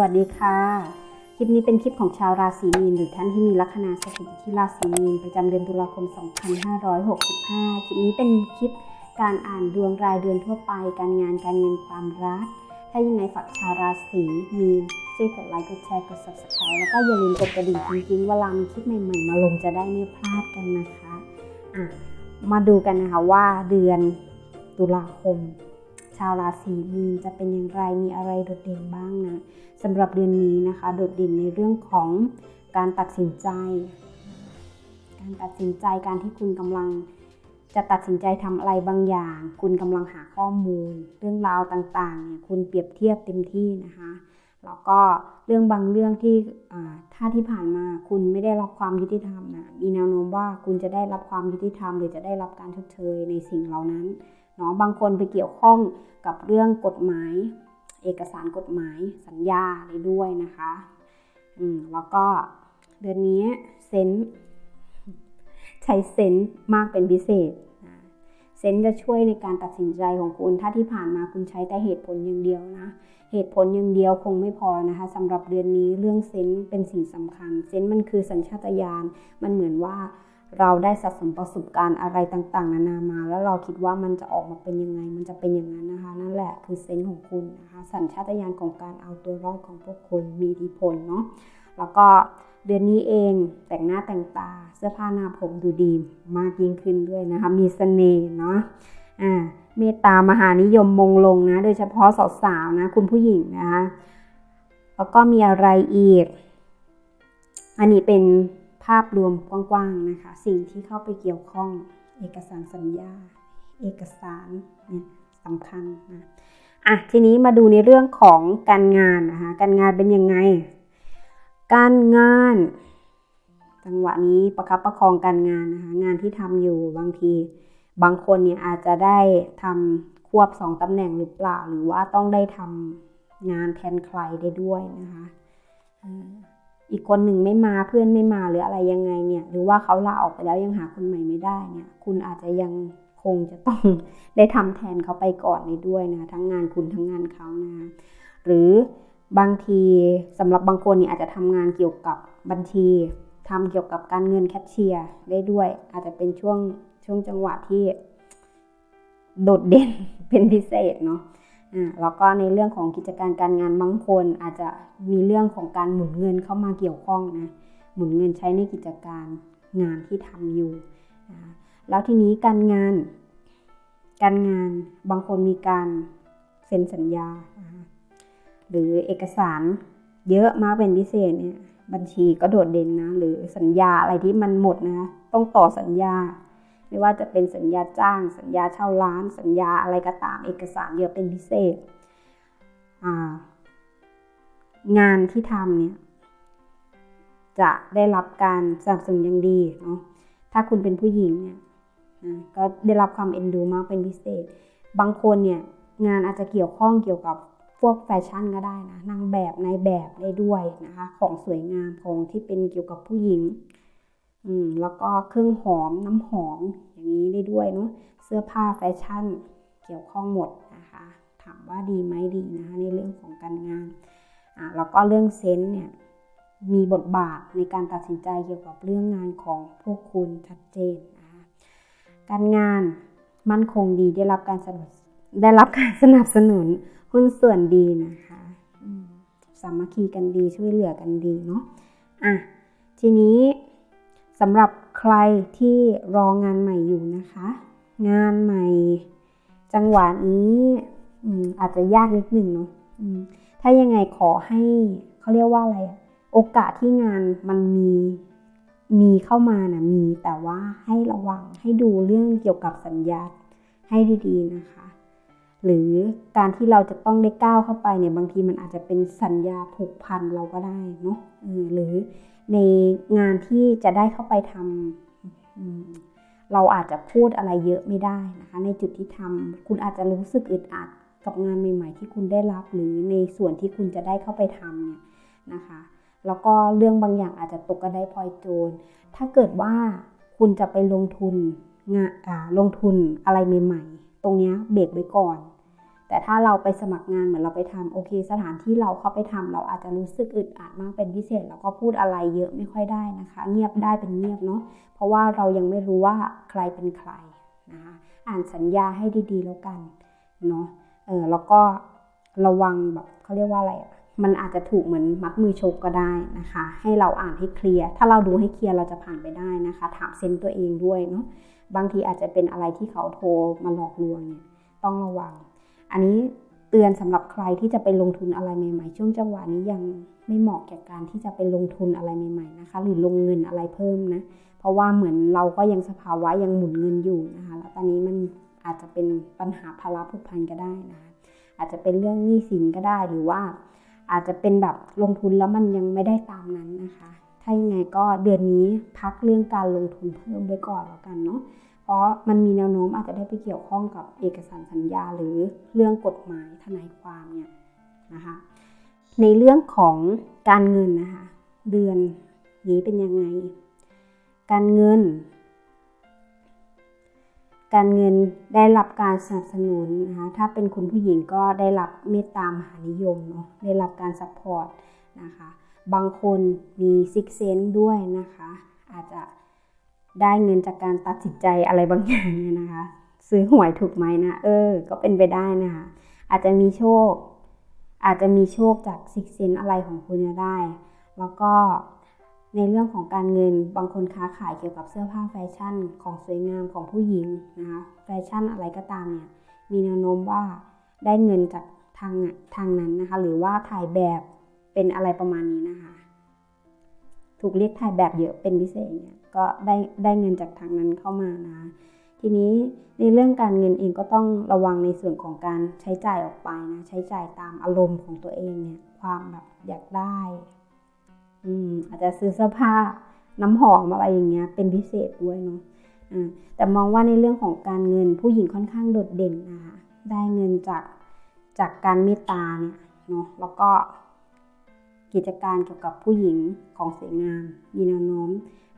วัสดีค่ะ คลิปนี้เป็นคลิปของชาวราศีมีนหรือท่านที่มีลัคนาสถิตที่ราศีมีนประจำเดือนตุลาคม 2565 คลิปนี้เป็นคลิปการอ่านดวงรายเดือนทั่วไป การงานการเงินความรัก ถ้ายังไงฝากชาวราศีมีนช่วยกดไลค์กดแชร์กด subscribe แล้วก็อย่าลืมกดกระดิ่งจริงๆเวลามีคลิปใหม่ๆ มาลงจะได้ไม่พลาดกันนะคะ อะ มาดูกันนะคะว่าเดือนตุลาคม ชาวราศีมีนจะเป็นอย่างไรมีอะไรโดดเด่นบ้างนะสำหรับเดือนนี้นะคะ โดดเด่นในเรื่องของการตัดสินใจ การตัดสินใจการที่คุณกำลังจะตัดสินใจทำอะไรบางอย่าง คุณกำลังหาข้อมูล เรื่องราวต่างๆเนี่ยคุณเปรียบเทียบเต็มที่นะคะแล้วก็เรื่องบางเรื่องที่ถ้าที่ผ่านมาคุณไม่ได้รับความยุติธรรมนะมีแนวโน้มว่าคุณจะได้รับความยุติธรรม หรือจะได้รับการชดเชยในสิ่งเหล่านั้น เนาะบางคนไปเกี่ยวข้องกับเรื่องกฎหมาย เอกสารกฎหมายสัญญาอะไรด้วยนะคะอืมแล้วก็เดือนนี้เซนใช้เซนมากเป็นพิเศษเซนจะช่วยในการตัดสินใจของคุณ ถ้าที่ผ่านมาคุณใช้แต่เหตุผลอย่างเดียวนะ เหตุผลอย่างเดียวคงไม่พอนะคะสำหรับเดือนนี้เรื่องเซนเป็นสิ่งสำคัญ เซนมันคือสัญชาตญาณมันเหมือนว่า เราได้สะสมประสบการณ์อะไรต่างๆ นานามา แล้วเราคิดว่ามันจะออกมาเป็นยังไง มันจะเป็นอย่างนั้นนะคะ นั่นแหละคือเซนส์ของคุณนะคะ สัญชาตญาณของการเอาตัวรอดของพวกคุณมีอิทธิพลเนาะแล้วก็เดือนนี้เองแต่งหน้าแต่งตาเสื้อผ้าหน้าผมดูดีมากยิ่งขึ้นด้วยนะคะ มีสเสน่ห์เนาะอ่าเมตตามหานิยมมงลงนะ โดยเฉพาะสาวๆนะคุณผู้หญิงนะคะแล้วก็มีอะไรอีก อันนี้เป็น ภาพรวมกว้างๆนะคะ สิ่งที่เข้าไปเกี่ยวข้อง เอกสารสัญญา เอกสารเนี่ยสำคัญนะอะทีนี้มาดูในเรื่องของการงานนะคะการงานเป็นยังไง การงาน จังหวะนี้ประคับประคองการงานนะคะงานที่ทำอยู่บางที บางคนเนี่ยอาจจะได้ทำควบสองตำแหน่งหรือเปล่า หรือว่าต้องได้ทำงานแทนใครได้ด้วยนะคะ อีกคนหนึ่งไม่มาเพื่อนไม่มาหรืออะไรยังไงเนี่ย หรือว่าเขาลาออกไปแล้วยังหาคนใหม่ไม่ได้เนี่ย คุณอาจจะยังคงจะต้องได้ทำแทนเขาไปก่อนในด้วยนะ ทั้งงานคุณทั้งงานเขานะ หรือบางทีสำหรับบางคนเนี่ยอาจจะทำงานเกี่ยวกับบัญชีทำเกี่ยวกับการเงินแคชเชียร์ได้ด้วย อาจจะเป็นช่วงช่วงจังหวะที่โดดเด่นเป็นพิเศษเนาะ แล้วก็ในเรื่องของกิจการการงานบางคนอาจจะมีเรื่องของการหมุนเงินเข้ามาเกี่ยวข้องนะหมุนเงินใช้ในกิจการงานที่ทำอยู่นะแล้วทีนี้การงาน การงานบางคนมีการเซ็นสัญญา หรือเอกสารเยอะมากเป็นพิเศษเนี่ยบัญชีก็โดดเด่นนะ หรือสัญญาอะไรที่มันหมดนะ ต้องต่อสัญญา ไม่ว่าจะเป็นสัญญาจ้าง สัญญาเช่าร้าน สัญญาอะไรก็ตามเอกสารเยอะเป็นพิเศษ งานที่ทำเนี่ยจะได้รับการสนับสนุนอย่างดีเนาะถ้าคุณเป็นผู้หญิงเนี่ยก็ได้รับความเอ็นดูมากเป็นพิเศษ บางคนเนี่ยงานอาจจะเกี่ยวข้องเกี่ยวกับพวกแฟชั่นก็ได้นะนางแบบในแบบได้ด้วยนะคะ ของสวยงามของที่เป็นเกี่ยวกับผู้หญิง อืมแล้วก็เครื่องหอมน้ำหอมอย่างนี้ได้ด้วยเนาะเสื้อผ้าแฟชั่นเกี่ยวข้องหมดนะคะ ถามว่าดีไหมดีนะคะในเรื่องของการงานอ่าแล้วก็เรื่องเซนส์เนี่ยมีบทบาทในการตัดสินใจเกี่ยวกับเรื่องงานของพวกคุณชัดเจนนะคะการงานมั่นคงดีได้รับการสนับได้รับการสนับสนุนหุ้นส่วนดีนะคะสามัคคีกันดีช่วยเหลือกันดีเนาะอะทีนี้ สำหรับใครที่รองานใหม่อยู่นะคะ งานใหม่ จังหวะนี้อาจจะยากนิดหนึ่งเนาะถ้ายังไงขอให้เขาเรียกว่าอะไรโอกาสที่งานมันมีมีเข้ามานะมีแต่ว่าให้ระวังให้ดูเรื่องเกี่ยวกับสัญญาให้ดีๆนะคะ หรือการที่เราจะต้องได้ก้าวเข้าไปเนี่ยบางทีมันอาจจะเป็นสัญญาผูกพันเราก็ได้เนาะหรือ ในงานที่จะได้เข้าไปทำเราอาจจะพูดอะไรเยอะไม่ได้นะคะ ในจุดที่ทำคุณอาจจะรู้สึกอึดอัดกับงานใหม่ ๆ ที่คุณได้รับหรือในส่วนที่คุณจะได้เข้าไปทำเนี่ยนะคะ แล้วก็เรื่องบางอย่างอาจจะตกกระไดพลอยโจร ถ้าเกิดว่าคุณจะไปลงทุนงานลงทุนอะไรใหม่ ๆ ตรงนี้เบรกไว้ก่อน แต่ถ้าเราไปสมัครงานเหมือนเราไปทำโอเค สถานที่เราเข้าไปทำเราอาจจะรู้สึกอึดอัดมากเป็นพิเศษ แล้วก็พูดอะไรเยอะไม่ค่อยได้นะคะ เงียบได้เป็นเงียบเนาะเพราะว่าเรายังไม่รู้ว่าใครเป็นใครนะคะอ่านสัญญาให้ดีๆแล้วกันเนาะเออแล้วก็ระวังแบบเขาเรียกว่าอะไรอะมันอาจจะถูกเหมือนมัดมือชกก็ได้นะคะ ให้เราอ่านให้เคลียร์ ถ้าเราดูให้เคลียร์เราจะผ่านไปได้นะคะ ถามเซนตัวเองด้วยเนาะบางทีอาจจะเป็นอะไรที่เขาโทรมาหลอกลวงเนี่ยต้องระวัง อันนี้เตือนสำหรับใครที่จะไปลงทุนอะไรใหม่ ๆ ช่วงจังหวะนี้ยังไม่เหมาะแก่การที่จะไปลงทุนอะไรใหม่ ๆนะคะ หรือลงเงินอะไรเพิ่มนะ เพราะว่าเหมือนเราก็ยังสภาวะยังหมุนเงินอยู่นะคะ แล้วตอนนี้มันอาจจะเป็นปัญหาภาระผูกพันก็ได้นะอาจจะเป็นเรื่องหนี้สินก็ได้หรือว่า อาจจะเป็นแบบลงทุนแล้วมันยังไม่ได้ตามนั้นนะคะ ถ้ายังไงก็เดือนนี้พักเรื่องการลงทุนเพิ่มไว้ก่อนแล้วกันเนาะ เพราะมันมีแนวโน้มอาจจะได้ไปเกี่ยวข้องกับเอกสารสัญญาหรือเรื่องกฎหมายทนายความเนี่ยนะคะ ในเรื่องของการเงินนะคะเดือนนี้เป็นยังไง การเงิน การเงินได้รับการสนับสนุนนะคะถ้าเป็นคุณผู้หญิงก็ได้รับเมตตามหานิยมเนาะได้รับการซัพพอร์ตนะคะบางคนมีซิกเซนด้วยนะคะ อาจจะ ได้เงินจากการตัดสินใจอะไรบางอย่างเนี่ยนะคะ ซื้อหวยถูกไหมนะเออ ก็เป็นไปได้นะคะอาจจะมีโชค อาจจะมีโชคจากซิกเซนอะไรของคุณได้ แล้วก็ในเรื่องของการเงินบางคนค้าขายเกี่ยวกับเสื้อผ้าแฟชั่นของสวยงามของผู้หญิงนะคะแฟชั่นอะไรก็ตามเนี่ยมีแนวโน้มว่าได้เงินจากทางทางนั้นนะคะ หรือว่าถ่ายแบบเป็นอะไรประมาณนี้นะคะ ถูกเรียกถ่ายแบบเยอะเป็นพิเศษเนี่ยก็ได้ได้เงินจากทางนั้นเข้ามานะ ทีนี้ในเรื่องการเงินเองก็ต้องระวังในส่วนของการใช้จ่ายออกไปนะใช้จ่ายตามอารมณ์ของตัวเองเนี่ยความแบบอยากได้อืมอาจจะซื้อเสื้อผ้าน้ำหอมอะไรอย่างเงี้ยเป็นพิเศษด้วยเนาะอ่าแต่มองว่าในเรื่องของการเงินผู้หญิงค่อนข้างโดดเด่นนะคะได้เงินจากจากการเมตตาเนี่ยเนาะแล้วก็ กิจการเกี่ยวกับผู้หญิงของสวยงาม มีแนวโน้ม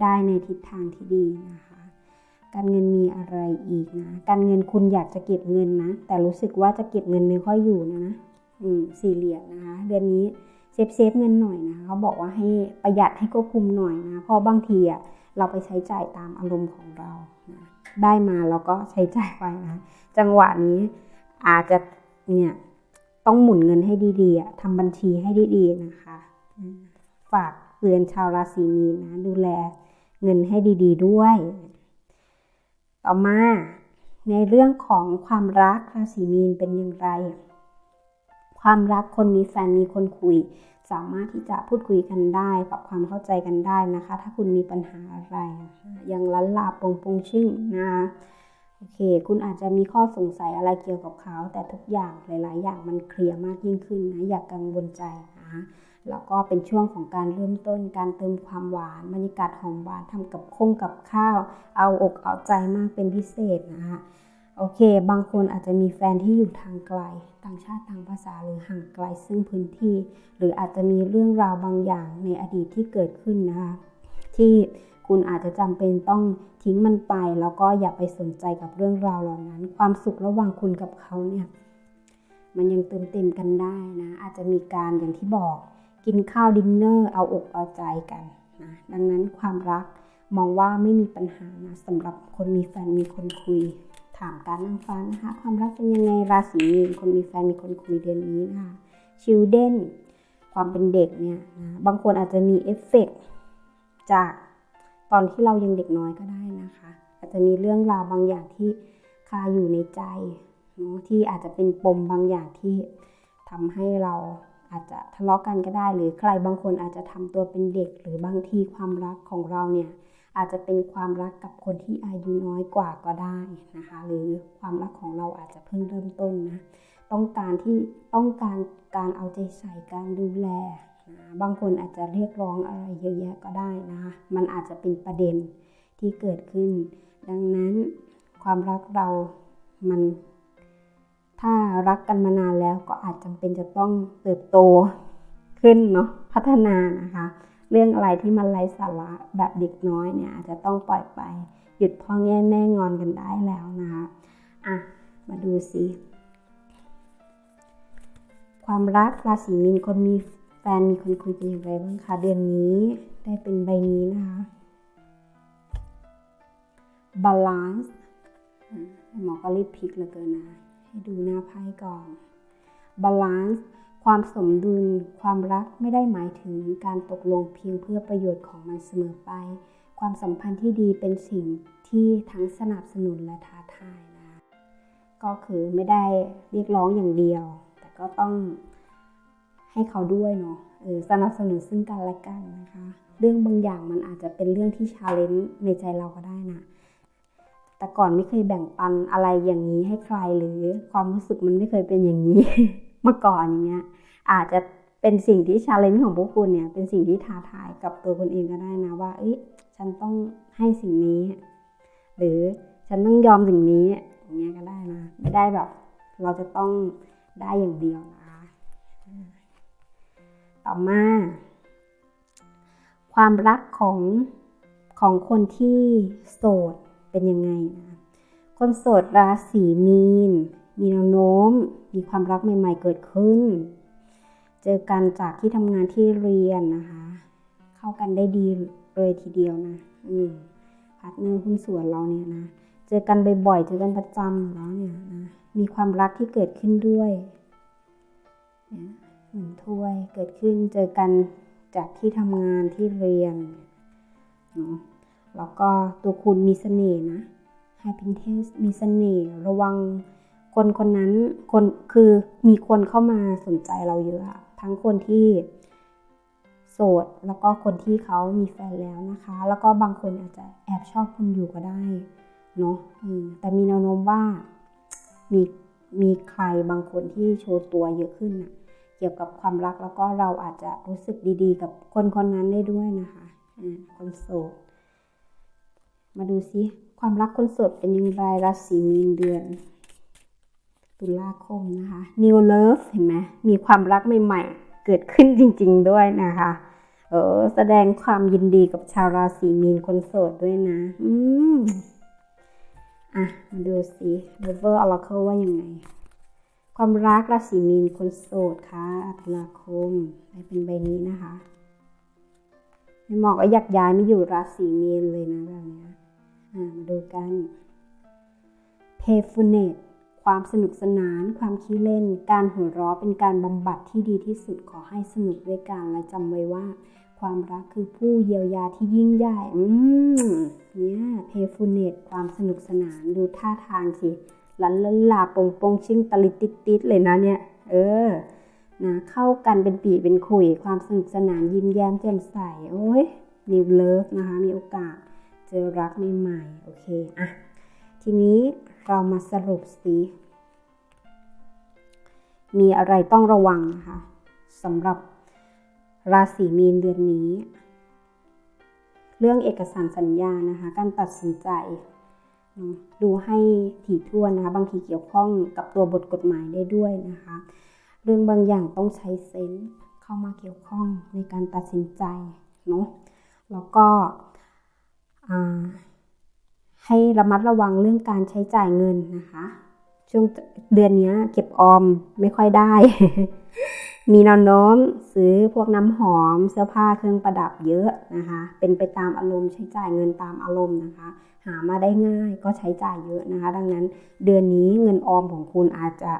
ได้ในทิศทางที่ดีนะคะ การเงินมีอะไรอีกนะ การเงินคุณอยากจะเก็บเงินนะ แต่รู้สึกว่าจะเก็บเงินไม่ค่อยอยู่นะอืมสี่เหลี่ยมนะคะ เดือนนี้เซฟเซฟเงินหน่อยนะเขาบอกว่าให้ประหยัดให้ควบคุมหน่อยนะ เพราะบางทีอะเราไปใช้จ่ายตามอารมณ์ของเรานะได้มาเราก็ใช้จ่ายไปนะ จังหวะนี้อาจจะเนี่ย ต้องหมุนเงินให้ดีๆทำบัญชีให้ดีๆนะคะ ฝากเตือนชาวราศีมีนนะดูแลเงินให้ดี ๆ ด้วย ต่อมาในเรื่องของความรักราศีมีนเป็นอย่างไร ความรักคนมีแฟนมีคนคุย สามารถที่จะพูดคุยกันได้ปรับความเข้าใจกันได้นะคะ ถ้าคุณมีปัญหาอะไรยังลันลาปงปงชิ่งนะ โอเค คุณอาจจะมีข้อสงสัยอะไรเกี่ยวกับเขา แต่ทุกอย่างหลาย ๆ อย่างมันเคลียร์มากยิ่งขึ้นนะอย่ากกังวลใจนะคะแล้วก็เป็นช่วงของการเริ่มต้นการเติมความหวานบรรยากาศหอมหวานทำกับข้งกับข้าว เอาอกเอาใจมากเป็นพิเศษนะคะโอเค บางคนอาจจะมีแฟนที่อยู่ทางไกล ต่างชาติต่างภาษาหรือห่างไกลซึ่งพื้นที่ หรืออาจจะมีเรื่องราวบางอย่างในอดีตที่เกิดขึ้นนะคะที่ คุณอาจจะจำเป็นต้องทิ้งมันไป แล้วก็อย่าไปสนใจกับเรื่องราวเหล่านั้น ความสุขระหว่างคุณกับเขาเนี่ยมันยังเติมเต็มกันได้นะ อาจจะมีการอย่างที่บอก กินข้าวดินเนอร์เอาอกเอาใจกันนะดังนั้นความรักมองว่าไม่มีปัญหานะสำหรับคนมีแฟนมีคนคุย ถามการนั่งฟังนะคะ ความรักเป็นยังไงราศีมีนคนมีแฟนมีคนคุยเดือนนี้นะคะชิลเด้นความเป็นเด็กเนี่ยนะบางคนอาจจะมีเอฟเฟกต์จาก ตอนที่เรายังเด็กน้อยก็ได้นะคะ อาจจะมีเรื่องราวบางอย่างที่คาอยู่ในใจเนาะที่อาจจะเป็นปมบางอย่างที่ทำให้เราอาจจะทะเลาะกันก็ได้ หรือใครบางคนอาจจะทำตัวเป็นเด็ก หรือบางทีความรักของเราเนี่ยอาจจะเป็นความรักกับคนที่อายุน้อยกว่าก็ได้นะคะ หรือความรักของเราอาจจะเพิ่งเริ่มต้นนะต้องการที่ต้องการการเอาใจใส่การดูแล บางคนอาจจะเรียกร้องอะไรเยอะแยะก็ได้นะคะ มันอาจจะเป็นประเด็นที่เกิดขึ้น ดังนั้นความรักเรา มัน ถ้ารักกันมานานแล้วก็อาจจำเป็นจะต้องเติบโตขึ้นเนาะ พัฒนานะคะ เรื่องอะไรที่มันไร้สาระแบบเด็กน้อยเนี่ยอาจจะต้องปล่อยไป หยุดพ่อแง่แม่งอนกันได้แล้วนะคะอะ มาดูสิ ความรักราศีมีนคนมี แฟนมีคนคุยเป็นอย่างไรบ้างคะเดือนนี้ได้เป็นใบนี้นะคะ balance หมอก็รีบพลิกเหลือเกินนะ ให้ดูหน้าไพ่ก่อน balance ความสมดุล ความรักไม่ได้หมายถึงการตกลงเพียงเพื่อประโยชน์ของมันเสมอไป ความสัมพันธ์ที่ดีเป็นสิ่งที่ทั้งสนับสนุนและท้าทายนะ ก็คือไม่ได้เรียกร้องอย่างเดียว แต่ก็ต้อง ให้เขาด้วยเนาะเออสนับสนุนซึ่งกันและกันนะคะ เรื่องบางอย่างมันอาจจะเป็นเรื่องที่ชาเลนจ์ในใจเราก็ได้นะแต่ก่อนไม่เคยแบ่งปันอะไรอย่างนี้ให้ใครหรือความรู้สึกมันไม่เคยเป็นอย่างนี้มื่อก่อนอย่างเงี้ย อาจจะเป็นสิ่งที่ชาเลนจ์ของพวกคุณเนี่ย เป็นสิ่งที่ท้าทายกับตัวคุณเองก็ได้นะว่า เอ้ยฉันต้องให้สิ่งนี้ หรือฉันต้องยอมสิ่งนี้อย่างเงี้ยก็ได้นะ ไม่ได้แบบ เราจะต้องได้อย่างเดียวนะ ต่อมา ความรักของของคนที่โสดเป็นยังไงนะคนโสดราศีมีน มีแนวโน้ม มีความรักใหม่ๆเกิดขึ้น เจอกันจากที่ทำงานที่เรียนนะคะ เข้ากันได้ดีเลยทีเดียวนะ อืมพาร์ทเนอร์หุ้นส่วนเราเนี่ยนะ เจอกันบ่อยๆ เจอกันประจำแล้วเนี่ยนะ มีความรักที่เกิดขึ้นด้วยเนี่ย หนึ่งถ้วยเกิดขึ้นเจอกันจากที่ทำงานที่เรียนเนาะแล้วก็ตัวคุณมีเสน่ห์นะ High p i n t e s t มีเสน่ห์ระวังคนคนนั้นคนคือมีคนเข้ามาสนใจเราเยอะ ทั้งคนที่โสดแล้วก็คนที่เขามีแฟนแล้วนะคะ แล้วก็บางคนอาจจะแอบชอบคุณอยู่ก็ได้เนาะแต่มีแนวโน้มว่ามีมีใครบางคนที่โชว์ตัวเยอะขึ้นน่ะ เกี่ยวกับความรักแล้วก็เราอาจจะรู้สึกดีๆ กับคนคนนั้นได้ด้วยนะคะคนโสด มาดูซิความรักคนโสดเป็นยังไงราศีมีนเดือน ตุลาคมนะคะ New Love เห็นไหมมีความรักใหม่ๆ เกิดขึ้นจริง ๆ ด้วยนะคะเออแสดงความยินดีกับชาวราศีมีนคนโสดด้วยนะ อืม อะ มาดูสิ River Oracle ว่ายังไง ความรักราศีมีนคนโสดค่ะตุลาคมได้เป็นใบนี้นะคะไม่เหมาะก็อยากย้ายไม่อยู่ราศีมีนเลยนะแบบนี้มาดูกัน playfulness ความสนุกสนาน ความขี้เล่น การหัวเราะเป็นการบำบัดที่ดีที่สุดขอให้สนุกด้วยกันและจำไว้ว่า ความรักคือผู้เยียวยาที่ยิ่งใหญ่ อืมเนี่ย playfulness ความสนุกสนานดูท่าทางสิ ลันลันลาปงปงชิงตะลิติดติดเลยนะเนี่ย เออนะเข้ากันเป็นปีเป็นขุย ความสนุกสนานยิ้มแย้มแจ่มใส โอ้ยนิวเลิฟนะคะ มีโอกาสเจอรักใหม่ๆ โอเคอะทีนี้เรามาสรุปสิ มีอะไรต้องระวังนะคะสำหรับราศีมีนเดือนนี้ เรื่องเอกสารสัญญานะคะ การตัดสินใจ ดูให้ถี่ถ้วนนะคะบางทีเกี่ยวข้องกับตัวบทกฎหมายได้ด้วยนะคะ เรื่องบางอย่างต้องใช้เซนส์เข้ามาเกี่ยวข้องในการตัดสินใจเนาะแล้วก็ให้ระมัดระวังเรื่องการใช้จ่ายเงินนะคะ ช่วงเดือนนี้เก็บออมไม่ค่อยได้ มีแนวโน้มซื้อพวกน้ำหอมเสื้อผ้าเครื่องประดับเยอะนะคะ เป็นไปตามอารมณ์ใช้จ่ายเงินตามอารมณ์นะคะามาได้ง่าย ก็ใช้จ่ายเยอะนะคะ ดังนั้นเดือนนี้เงินออมของคุณอาจจะ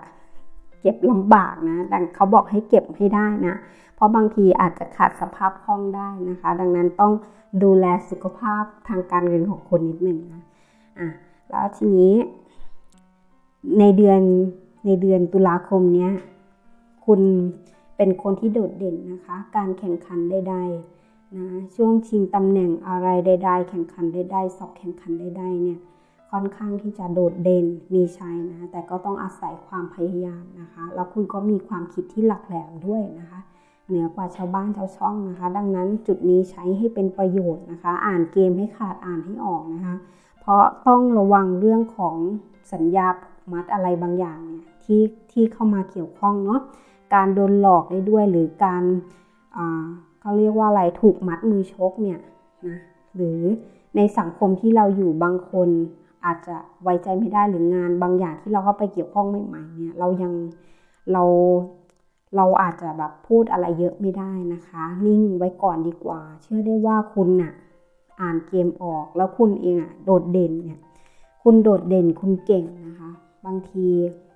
เก็บลำบากนะ ดังเขาบอกให้เก็บให้ได้นะ เพราะบางทีอาจจะขาดสภาพคล่องได้นะคะ ดังนั้นต้องดูแลสุขภาพทางการเงินของคุณนิดหนึ่งนะอะแล้วทีนี้ ในเดือนในเดือนตุลาคมเนี้ย คุณเป็นคนที่โดดเด่นนะคะ การแข่งขันใดๆ นะช่วงชิงตำแหน่งอะไรใดๆ แข่งขันใดๆสอบแข่งขันใดๆเนี่ยค่อนข้างที่จะโดดเด่นมีชัยนะ แต่ก็ต้องอาศัยความพยายามนะคะ แล้วคุณก็มีความคิดที่หลักแหลมด้วยนะคะ เหนือกว่าชาวบ้านชาวช่องนะคะ ดังนั้นจุดนี้ใช้ให้เป็นประโยชน์นะคะ อ่านเกมให้ขาดอ่านให้ออกนะคะ เพราะต้องระวังเรื่องของสัญญาผูกมัดอะไรบางอย่างเนี่ยที่ที่เข้ามาเกี่ยวข้องเนาะการโดนหลอกได้ด้วยหรือการอ่า เขาเรียกว่าอะไรถูกมัดมือชกเนี่ยนะหรือในสังคมที่เราอยู่บางคนอาจจะไว้ใจไม่ได้หรืองานบางอย่างที่เราเข้าไปเกี่ยวข้องใหม่ๆเนี่ยเรายังเราเราอาจจะแบบพูดอะไรเยอะไม่ได้นะคะ นิ่งไว้ก่อนดีกว่า เชื่อได้ว่าคุณน่ะอ่านเกมออกแล้วคุณเองอะโดดเด่นเนี่ยคุณโดดเด่นคุณเก่งนะคะ บางที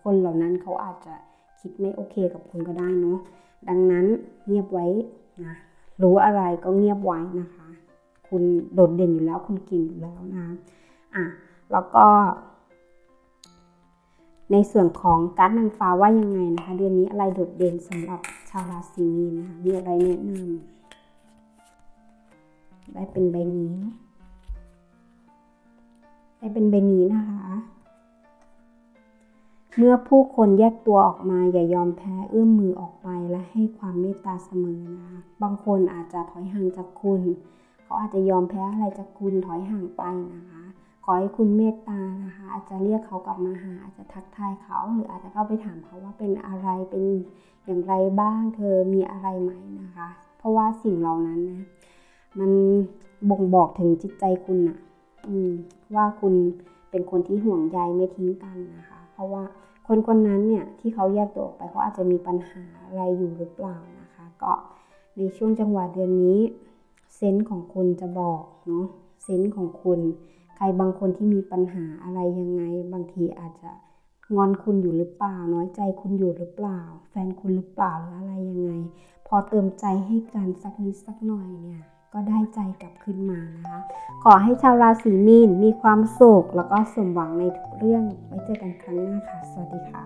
คนเหล่านั้นเขาอาจจะคิดไม่โอเคกับคุณก็ได้เนาะดังนั้นเงียบไว้นะ รู้อะไรก็เงียบไว้นะคะ คุณโดดเด่นอยู่แล้วคุณเก่งอยู่แล้วนะอะแล้วก็ ในส่วนของการนางฟ้าว่ายังไงนะคะ เดือนนี้อะไรโดดเด่นสำหรับชาวราศีมีนนะคะมีอะไรแนะนำได้เป็นใบนี้ได้เป็นใบนี้นะคะ เมื่อผู้คนแยกตัวออกมาอย่ายอมแพ้เอื้อมมือออกไปและให้ความเมตตาเสมอนะคะบางคนอาจจะถอยห่างจากคุณ เขาอาจจะยอมแพ้อะไรจากคุณถอยห่างไปนะคะขอให้คุณเมตตานะคะ อาจจะเรียกเขากลับมาหาอาจจะทักทายเขา หรืออาจจะเข้าไปถามเขาว่าเป็นอะไรเป็นอย่างไรบ้าง เธอมีอะไรไหมนะคะ เพราะว่าสิ่งเหล่านั้นนะมันบ่งบอกถึงจิตใจคุณนะอืมว่าคุณเป็นคนที่ห่วงใยไม่ทิ้งกันนะคะ เพราะว่าคนคนนั้นเนี่ยที่เขาแยกตัวออกไปเขาอาจจะมีปัญหาอะไรอยู่หรือเปล่านะคะ ก็ในช่วงจังหวะเดือนนี้เซนส์ของคุณจะบอกเนาะเซนส์ของคุณใครบางคนที่มีปัญหาอะไรยังไง บางทีอาจจะงอนคุณอยู่หรือเปล่า น้อยใจคุณอยู่หรือเปล่า แฟนคุณหรือเปล่าหรืออะไรยังไง พอเติมใจให้กันสักนิดสักหน่อยเนี่ย ก็ได้ใจกลับขึ้นมานะคะ ขอให้ชาวราศีมีนมีความสุขแล้วก็สมหวังในทุกเรื่องไว้เจอกันครั้งหน้าค่ะ สวัสดีค่ะ